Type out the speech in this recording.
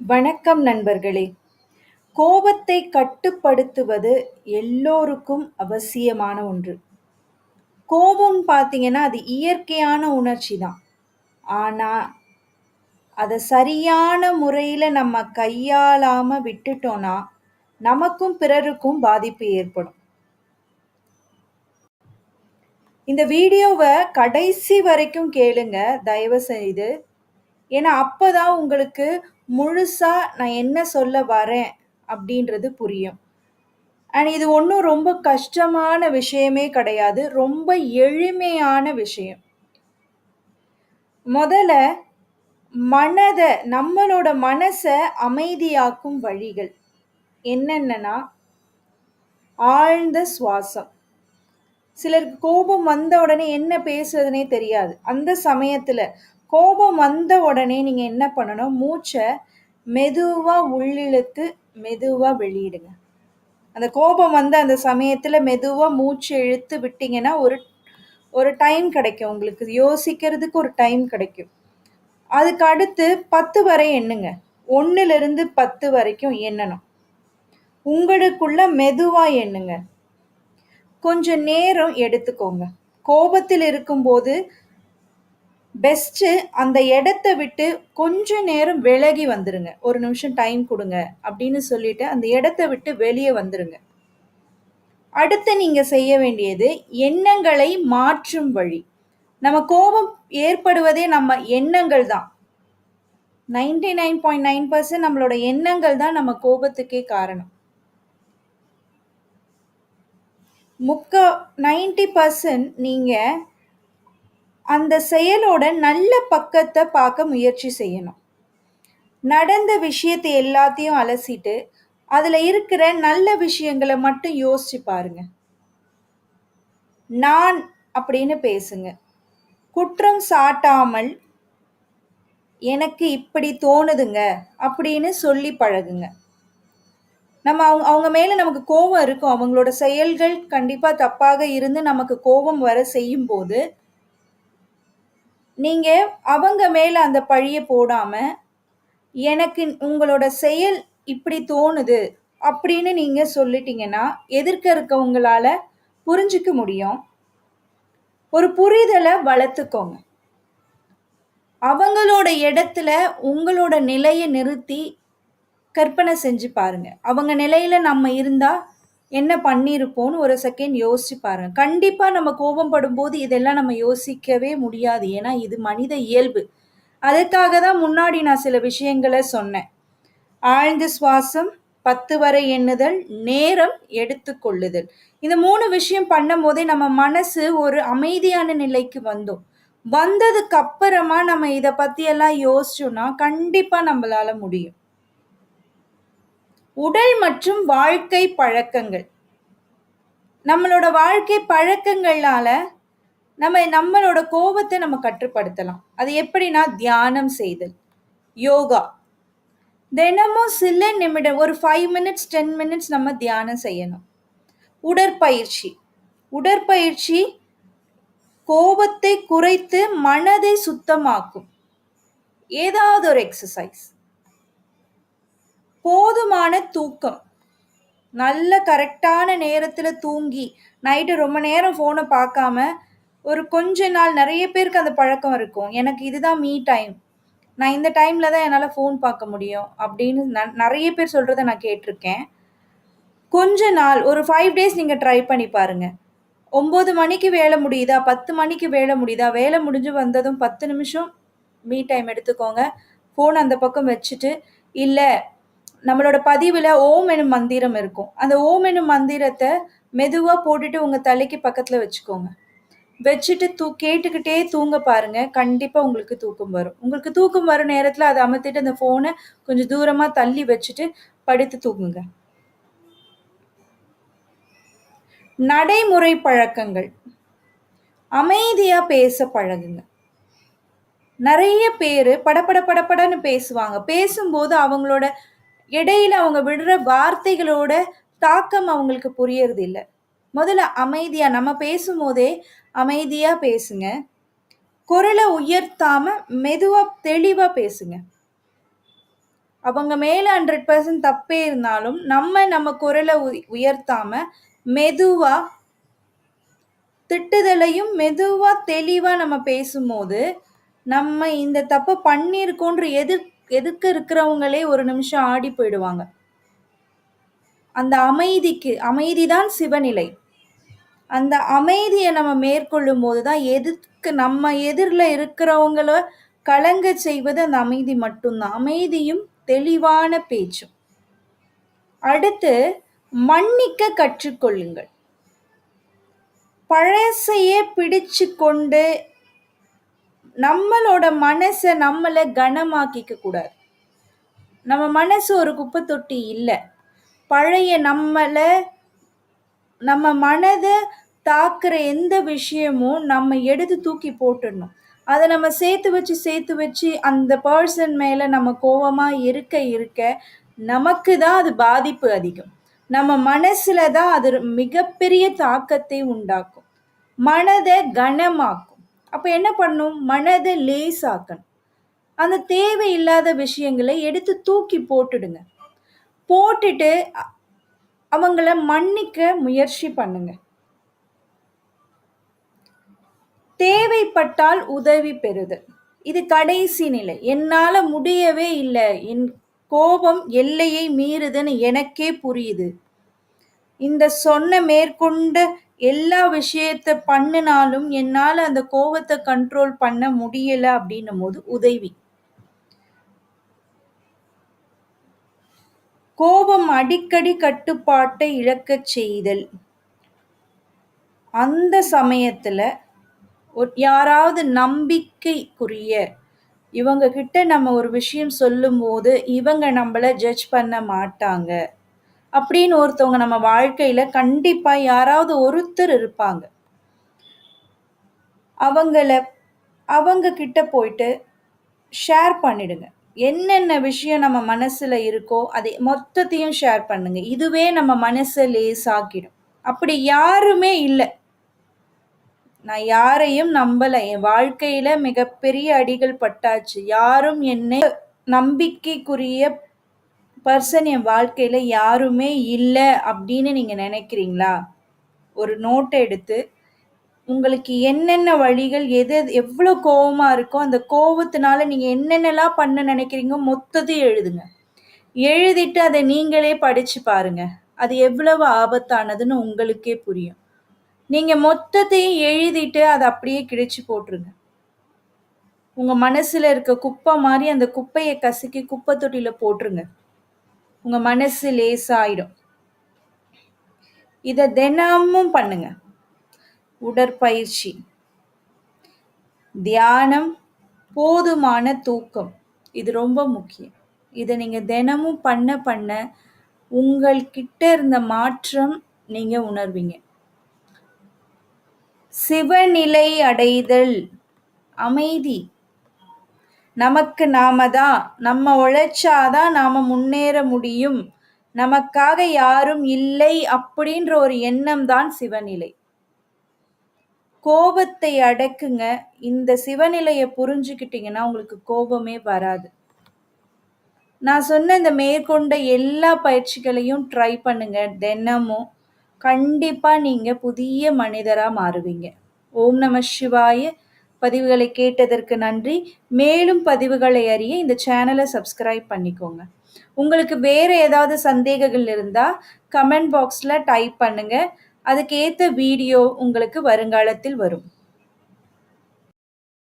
வணக்கம் நண்பர்களே! கோபத்தை கட்டுப்படுத்துவது எல்லோருக்கும் அவசியமான ஒன்று. கோபம் பார்த்தீங்கன்னா, அது இயற்கையான உணர்ச்சி தான். ஆனால் அதை சரியான முறையில் நம்ம கையாளாமல் விட்டுட்டோம்னா, நமக்கும் பிறருக்கும் பாதிப்பு ஏற்படும். இந்த வீடியோவை கடைசி வரைக்கும் கேளுங்க, தயவு செய்து. ஏன்னா, அப்பதான் உங்களுக்கு முழுசா நான் என்ன சொல்ல வரேன் அப்படின்றது புரியும். அண்ட் இது ஒண்ணும் ரொம்ப கஷ்டமான விஷயமே கிடையாது. ரொம்ப எளிமையான விஷயம். முதல்ல மனத நம்மளோட மனச அமைதியாக்கும் வழிகள் என்னென்னன்னா, ஆழ்ந்த சுவாசம். சிலருக்கு கோபம் வந்த உடனே என்ன பேசுறதுனே தெரியாது. அந்த சமயத்துல கோபம் வந்த உடனே நீங்க என்ன பண்ணணும், மூச்சை மெதுவா உள்ளிழுத்து, மெதுவா வெளியிடுங்க. அந்த கோபம் வந்த அந்த சமயத்துல மெதுவா மூச்சு இழுத்து விட்டீங்கன்னா, ஒரு ஒரு டைம் கிடைக்கும் உங்களுக்கு. யோசிக்கிறதுக்கு ஒரு டைம் கிடைக்கும். அதுக்கு அடுத்து 10 வரை எண்ணுங்க. 1லிருந்து 10 வரைக்கும் எண்ணணும். உங்களுக்குள்ள மெதுவா எண்ணுங்க. கொஞ்சம் நேரம் எடுத்துக்கோங்க. கோபத்தில் இருக்கும்போது பெஸ்ட்டு அந்த இடத்த விட்டு கொஞ்ச நேரம் விலகி வந்துருங்க. ஒரு நிமிஷம் டைம் கொடுங்க அப்படின்னு சொல்லிட்டு அந்த இடத்த விட்டு வெளியே வந்துருங்க. அடுத்து நீங்கள் செய்ய வேண்டியது எண்ணங்களை மாற்றும் வழி. நம்ம கோபம் ஏற்படுவதே நம்ம எண்ணங்கள் தான். 99.9% நம்மளோட எண்ணங்கள் தான் நம்ம கோபத்துக்கே காரணம். முக்க நைன்டி பர்சன்ட் நீங்கள் அந்த செயலோட நல்ல பக்கத்தை பார்க்க முயற்சி செய்யணும். நடந்த விஷயத்தை எல்லாத்தையும் அலசிட்டு, அதில் இருக்கிற நல்ல விஷயங்களை மட்டும் யோசிச்சு பாருங்க. நான் அப்படின்னு பேசுங்க. குற்றம் சாட்டாமல், எனக்கு இப்படி தோணுதுங்க அப்படின்னு சொல்லி பழகுங்க. நம்ம அவங்க அவங்க மேலே நமக்கு கோபம் இருக்கும். அவங்களோட செயல்கள் கண்டிப்பாக தப்பாக இருந்து நமக்கு கோபம் வர செய்யும்போது, நீங்கள் அவங்க மேலே அந்த பழியை போடாமல் எனக்கு உங்களோட செயல் இப்படி தோணுது அப்படின்னு நீங்கள் சொல்லிட்டீங்கன்னா, எதிர்க்க இருக்கவங்களால புரிஞ்சுக்க முடியும். ஒரு புரிதலை வளர்த்துக்கோங்க. அவங்களோட இடத்துல உங்களோட நிலையை நிறுத்தி கற்பனை செஞ்சு பாருங்க. அவங்க நிலையில நம்ம இருந்தால் என்ன பண்ணியிருப்போம்னு ஒரு செகண்ட் யோசிச்சு பாருங்க. கண்டிப்பா நம்ம கோபப்படும்போது இதெல்லாம் நம்ம யோசிக்கவே முடியாது. ஏன்னா, இது மனித இயல்பு. அதுக்காக தான் முன்னாடி நான் சில விஷயங்களை சொன்னேன். ஆழ்ந்த சுவாசம், 10 வரை எண்ணுதல், நேரம் எடுத்துக்கொள்ளுதல். இந்த மூணு விஷயம் பண்ணும்போதே நம்ம மனசு ஒரு அமைதியான நிலைக்கு வந்தோம் வந்ததுக்கு அப்புறமா நம்ம இதை பற்றியெல்லாம் யோசிச்சோம்னா, கண்டிப்பா நம்மளால் முடியும். உடல் மற்றும் வாழ்க்கை பழக்கங்கள். நம்மளோட வாழ்க்கை பழக்கங்களால, நம்ம நம்மளோட கோபத்தை நம்ம கட்டுப்படுத்தலாம். அது எப்படின்னா, தியானம் செய்தல், யோகா. தினமும் சில நிமிடம் ஒரு ஃபைவ் மினிட்ஸ், 10 மினிட்ஸ் நம்ம தியானம் செய்யணும். உடற்பயிற்சி. உடற்பயிற்சி கோபத்தை குறைத்து மனதை சுத்தமாக்கும். ஏதாவது ஒரு எக்ஸசைஸ் போதுமான தூக்கம். நல்ல கரெக்டான நேரத்தில் தூங்கி, நைட்டு ரொம்ப நேரம் ஃபோனை பார்க்காம, ஒரு கொஞ்ச நாள் நிறைய பேருக்கு அந்த பழக்கம் இருக்கும். எனக்கு இதுதான் மீ டைம். நான் இந்த டைமில் தான் என்னால் ஃபோன் பார்க்க முடியும் அப்படின்னு ந நிறைய பேர் சொல்கிறத நான் கேட்டிருக்கேன் கொஞ்ச நாள் ஒரு ஃபைவ் டேஸ் நீங்கள் ட்ரை பண்ணி பாருங்க. ஒம்பது மணிக்கு வேலை முடியுதா? 10 மணிக்கு வேலை முடியுதா? வேலை முடிஞ்சு வந்ததும் 10 நிமிஷம் மீ டைம் எடுத்துக்கோங்க. ஃபோன் அந்த பக்கம் வச்சுட்டு, இல்லை நம்மளோட பதிவுல ஓம் எனும் மந்திரம் இருக்கும். அந்த ஓம் எனும் மந்திரத்தை மெதுவா போட்டுட்டு உங்க தலைக்கு பக்கத்துல வச்சுக்கோங்க. வச்சுட்டு தூ கேட்டுக்கிட்டே தூங்க பாருங்க. கண்டிப்பா உங்களுக்கு தூக்கம் வரும். உங்களுக்கு தூக்கம் வரும் நேரத்துல அதை அமர்த்திட்டு அந்த ஃபோனை கொஞ்சம் தூரமா தள்ளி வச்சுட்டு படுத்து தூங்குங்க. நடைமுறை பழக்கங்கள். அமைதியா பேச பழகுங்க. நிறைய பேரு படபட படபடன்னு பேசுவாங்க. பேசும்போது அவங்களோட இடையில அவங்க விடுற வார்த்தைகளோட தாக்கம் அவங்களுக்கு புரியறது இல்லை முதல்ல அமைதியா நம்ம பேசும்போதே அமைதியா பேசுங்க. குரலை உயர்த்தாம மெதுவா தெளிவா பேசுங்க. அவங்க மேல 100% தப்பே இருந்தாலும், நம்ம நம்ம குரலை உ உயர்த்தாம, மெதுவா திட்டுதலையும் மெதுவா, தெளிவா நம்ம பேசும்போது, நம்ம இந்த தப்பை பண்ணியிருக்கோன்ற எதிர் எதுக்கு இருக்கிறவங்களே ஒரு நிமிஷம் ஆடி போயிடுவாங்க. அந்த அமைதிக்கு அமைதி தான் சிவநிலை. அந்த அமைதியை நம்ம மேற்கொள்ளும்போது தான், எதிர்க்கு நம்ம எதிரில் இருக்கிறவங்கள கலங்கச் செய்வது அந்த அமைதி மட்டும்தான் அமைதியும், தெளிவான பேச்சும். அடுத்து மன்னிக்க கற்றுக்கொள்ளுங்கள். பழசையே பிடிச்சு கொண்டு நம்மளோட மனசை நம்மளை கனமாக்கிக்க கூடாது. நம்ம மனசு ஒரு குப்பை தொட்டி இல்லை பழைய நம்மளை நம்ம மனதை தாக்குற எந்த விஷயமும் நம்ம எடுத்து தூக்கி போட்டுடணும். அதை நம்ம சேர்த்து வச்சு, சேர்த்து வச்சு அந்த பர்சன் மேலே நம்ம கோபமாக இருக்க, இருக்க நமக்கு தான் அது பாதிப்பு அதிகம். நம்ம மனசில் தான் அது மிகப்பெரிய தாக்கத்தை உண்டாக்கும். மனதை கனமாக்கும். அப்போ என்ன பண்ணும்? மனதை லேசாக்கணும். அந்த தேவையில்லாத விஷயங்களை எடுத்து தூக்கி போட்டுடுங்க. போட்டுட்டு அவங்கள மன்னிக்க முயற்சி பண்ணுங்க. தேவைப்பட்டால் உதவி பெறுதல். இது கடைசி நிலை. என்னால முடியவே இல்லை என் கோபம் எல்லையை மீறுதுன்னு எனக்கே புரியுது. இந்த சொன்ன மேற்கொண்ட எல்லா விஷயத்த பண்ணுனாலும், என்னால் அந்த கோபத்தை கண்ட்ரோல் பண்ண முடியல அப்படின்னும்போது உதவி. கோபம் அடிக்கடி கட்டுப்பாட்டை இழக்கச் செய்தல். அந்த சமயத்துல யாராவது நம்பிக்கைக்குரிய இவங்க கிட்ட நம்ம ஒரு விஷயம் சொல்லும்போது, இவங்க நம்மள ஜட்ஜ் பண்ண மாட்டாங்க. அப்படின்னு ஒருத்தவங்க நம்ம வாழ்க்கையில கண்டிப்பா யாராவது ஒருத்தர் இருப்பாங்க. அவங்கள அவங்க கிட்ட போயிட்டு ஷேர் பண்ணிடுங்க. என்னென்ன விஷயம் நம்ம மனசுல இருக்கோ, அதை மொத்தத்தையும் ஷேர் பண்ணுங்க. இதுவே நம்ம மனசை லேசாக்கிடும். அப்படி யாருமே இல்லை நான் யாரையும் நம்பல. என் வாழ்க்கையில மிகப்பெரிய அடிகள் பட்டாச்சு. யாரும் என்னை நம்பிக்கைக்குரிய பர்சன் என் வாழ்க்கையில் யாருமே இல்லை அப்படின்னு நீங்கள் நினைக்கிறீங்களா? ஒரு நோட்டை எடுத்து, உங்களுக்கு என்னென்ன வழிகள், எது எது கோபமாக இருக்கோ, அந்த கோவத்தினால நீங்கள் என்னென்னலாம் பண்ண நினைக்கிறீங்க மொத்தத்தையும் எழுதுங்க. எழுதிட்டு அதை நீங்களே படித்து பாருங்க. அது எவ்வளவு ஆபத்தானதுன்னு உங்களுக்கே புரியும். நீங்கள் மொத்தத்தையும் எழுதிட்டு அதை அப்படியே கிழிச்சு போட்டுருங்க. உங்கள் மனசில் இருக்க குப்பை மாதிரி அந்த குப்பையை கசக்கி குப்பை தொட்டியில் போட்டுருங்க. உங்க மனசு லேசாயிடும். இத தினமும் பண்ணுங்க. உடற்பயிற்சி, தியானம், போதுமான தூக்கம். இது ரொம்ப முக்கியம். இதை நீங்க தினமும் பண்ண பண்ண உங்கள்கிட்ட இருந்த மாற்றம் நீங்க உணர்வீங்க. சிவநிலை அடைதல். அமைதி. நமக்கு நாம தான். நம்ம உழைச்சா தான் நாம முன்னேற முடியும். நமக்காக யாரும் இல்லை அப்படின்ற ஒரு எண்ணம் தான் சிவநிலை. கோபத்தை அடக்குங்க. இந்த சிவநிலையை புரிஞ்சுக்கிட்டீங்கன்னா, உங்களுக்கு கோபமே வராது. நான் சொன்ன இந்த மேற்கொண்ட எல்லா பயிற்சிகளையும் ட்ரை பண்ணுங்க தினமும். கண்டிப்பா நீங்க புதிய மனிதரா மாறுவீங்க. ஓம் நம சிவாய! பதிவுகளை கேட்டதற்கு நன்றி. மேலும் பதிவுகளை அறிய இந்த சேனலை சப்ஸ்கிரைப் பண்ணிக்கோங்க. உங்களுக்கு வேற ஏதாவது சந்தேகங்கள் இருந்தா, கமெண்ட் பாக்ஸ்ல டைப் பண்ணுங்க. அதுக்கு ஏத்த வீடியோ உங்களுக்கு வருங்காலத்தில் வரும்.